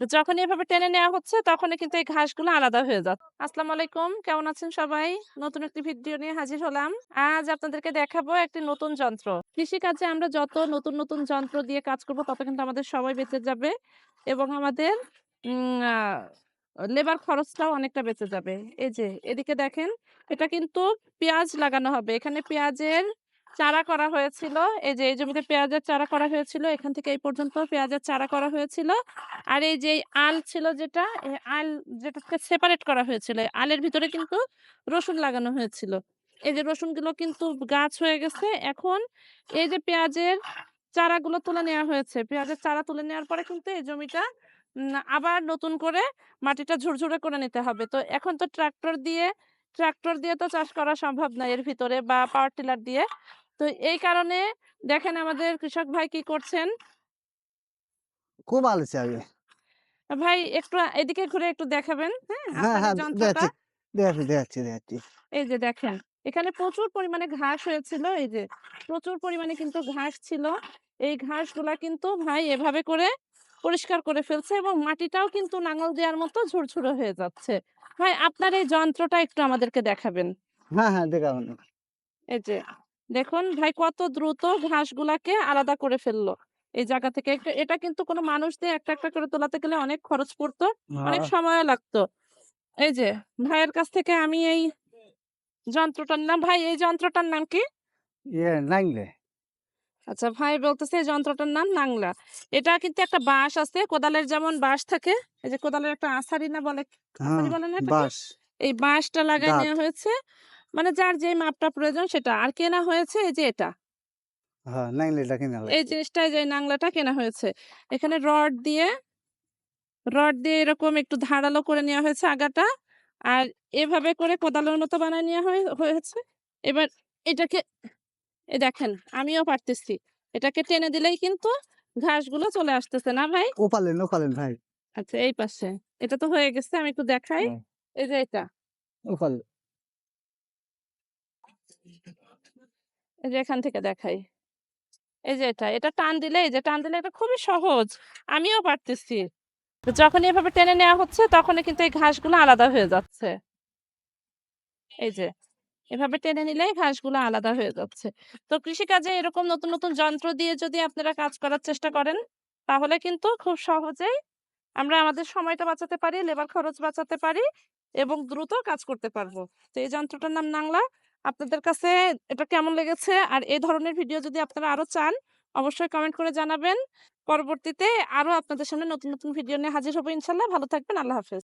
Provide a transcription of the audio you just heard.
যখন এভাবে টেনে নেওয়া হচ্ছে তখন কিন্তু এই ঘাসগুলো আলাদা হয়ে যাচ্ছে। আসসালামু আলাইকুম কেমন আছেন সবাই? নতুন একটি ভিডিও নিয়ে হাজির হলাম। আজ আপনাদেরকে দেখাবো একটি নতুন যন্ত্র। কৃষিকাজে আমরা যত নতুন, নতুন যন্ত্র দিয়ে কাজ করব তত কিন্তু আমাদের সময় বেঁচে যাবে এবং আমাদের লেবার খরচটাও অনেকটা বেঁচে যাবে। এই যে এদিকে দেখেন এটা কিন্তু পেঁয়াজ লাগানো হবে। এখানে পেঁয়াজের চারা করা হয়েছিল। এই যে এই জমিতে পেঁয়াজের চারা করা হয়েছিল। এখান থেকে এই পর্যন্ত পেঁয়াজের চারা করা হয়েছিল। আর এই যে আল ছিল যেটা, এই আল যেটাকে সেপারেট করা হয়েছিল। আলের ভিতরে কিন্তু রসুন লাগানো হয়েছিল। এই যে রসুনগুলো কিন্তু গাছ হয়ে গেছে। এখন এই যে পেঁয়াজের চারাগুলো তুলে নেওয়া হয়েছে। পেঁয়াজের চারা তুলে নেওয়ার পরে কিন্তু এই জমিটা আবার নতুন করে মাটিটা ঝুরঝুরে করে নিতে হবে। তো এখন তো ট্রাক্টর দিয়ে ট্রাক্টর দিয়ে তো চাষ করা সম্ভব না এর ভিতরে বা পাওয়ার টিলার দিয়ে। তো এই কারণে দেখেন আমাদের কৃষক ভাই কি করছেন? খুব ভালো চাবে। ভাই একটু এদিকে ঘুরে একটু দেখাবেন, হ্যাঁ? হ্যাঁ, হ্যাঁ, এই যন্ত্রটা। দেখাচ্ছি, দেখাচ্ছি, দেখাচ্ছি, দেখাচ্ছি। এই যে দেখেন, এখানে প্রচুর পরিমাণে ঘাস হয়েছিল এই যে, প্রচুর পরিমাণে কিন্তু ঘাস ছিল। এই ঘাসগুলা কিন্তু ভাই এভাবে করে পরিষ্কার করে ফেলছে এবং মাটিটাও কিন্তু নাঙল দেওয়ার মতো ঝুরঝুরে হয়ে যাচ্ছে। ভাই আপনার এই যন্ত্রটা একটু আমাদেরকে দেখাবেন। হ্যাঁ, হ্যাঁ, দেখাবো না। এই যে দেখুন ভাই কত দ্রুত ঘাসগুলাকে আলাদা করে ফেলল। এই জায়গা থেকে এটা কিন্তু কোনো মানুষ দিয়ে একটা, একটা করে তোলাতে গেলে অনেক খরচ পড়তো, অনেক সময়ও লাগতো। এই যে ভাইয়ের কাছ থেকে আমি এই যন্ত্রটার নাম ভাই এই যন্ত্রটার নাম কি? ইয়ে আচ্ছা ভাই বলতেছে এই যন্ত্রটার নাম নাংলা। এটা কিন্তু একটা বাঁশ আছে কোদালের যেমন বাঁশ থাকে, এই যে কোদালের একটা আছাড়ি না বলে হ্যাঁ, বলে না বাঁশ, এই বাঁশটা দাঁত। নেওয়া হয়েছে। মানে যার যে মাপটা প্রয়োজন সেটা। আর কেনা হয়েছে এই যে এটা। হ্যাঁ, নাইলেটা কিনা এই। জিনিসটা যে নাংলাটা কেনা হয়েছে। এখানে রড দিয়ে রড দিয়ে এরকম একটু ধারালো করে নেওয়া হয়েছে আগাটা। আর এভাবে করে কোদালের মতো বানায় নেওয়া হয়েছে। এবার এটাকে এই দেখেন আমিও পারতেছি। এটাকে টেনে দিলেই কিন্তু ঘাসগুলো চলে আসতেছে না ভাই? ওপালেন, ওপালেন ভাই। আচ্ছা এই পাশে। এটা তো হয়ে গেছে আমি একটু দেখাই। হ্যাঁ, এই যে এটা। ওপাল। এই যে এখান থেকে দেখাই। এই যে এটা। এটা টান দিলে এই যে টান দিলে এটা খুবই সহজ। আমিও পারতেছি। তো যখনই এভাবে টেনে নেওয়া হচ্ছে তখন কিন্তু এই ঘাসগুলো আলাদা হয়ে যাচ্ছে। এই যে এভাবে টেনে নিলেই ঘাসগুলো আলাদা হয়ে যাচ্ছে। তো কৃষিকাজে এরকম নতুন, নতুন যন্ত্র দিয়ে যদি আপনারা কাজ করার চেষ্টা করেন, তাহলে কিন্তু খুব সহজেই আমরা আমাদের সময়টা বাঁচাতে পারি, লেবার খরচ বাঁচাতে পারি এবং দ্রুত কাজ করতে পারব। তো এই যন্ত্রটার নাম নাংলা। আপনাদের কাছে এটা কেমন লেগেছে? আর এই ধরনের ভিডিও যদি আপনারা আরও চান, অবশ্যই কমেন্ট করে জানাবেন। পরবর্তীতে আরও আপনাদের সামনে নতুন, নতুন ভিডিও নিয়ে হাজির হব ইনশাল্লাহ ভালো থাকবেন। আল্লাহ হাফেজ।